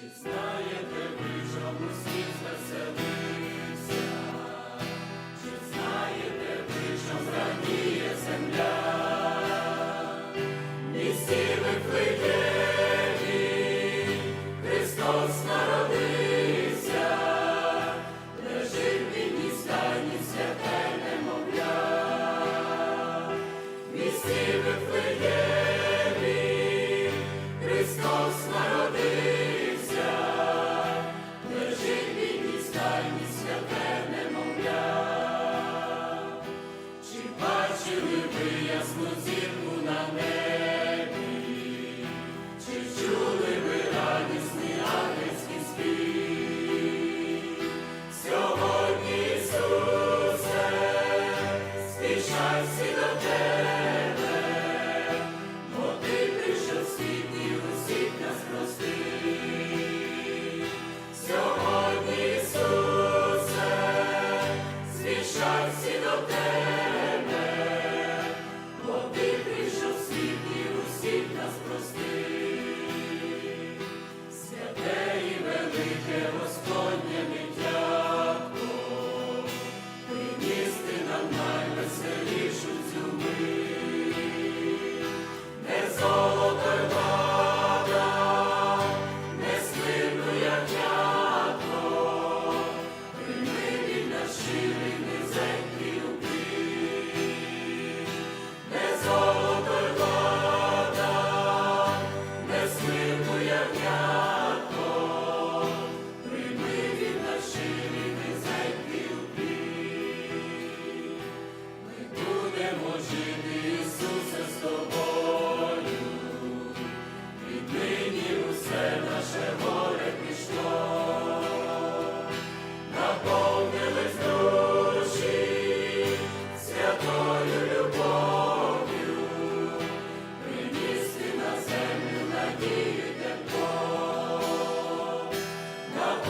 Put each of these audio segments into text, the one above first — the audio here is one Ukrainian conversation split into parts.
Чи знаєте ви, чому світ? Чи знаєте ви, що радіє земля? Місті викликеві, Христос на Pai, me seu Тебе,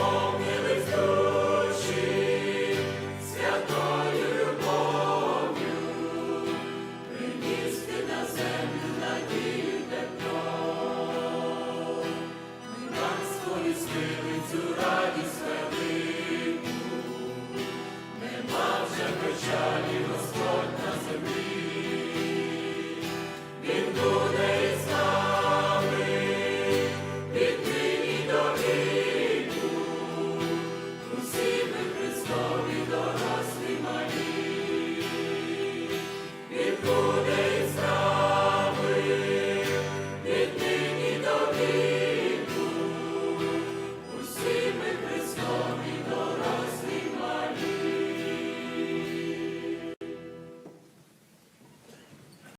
Oh.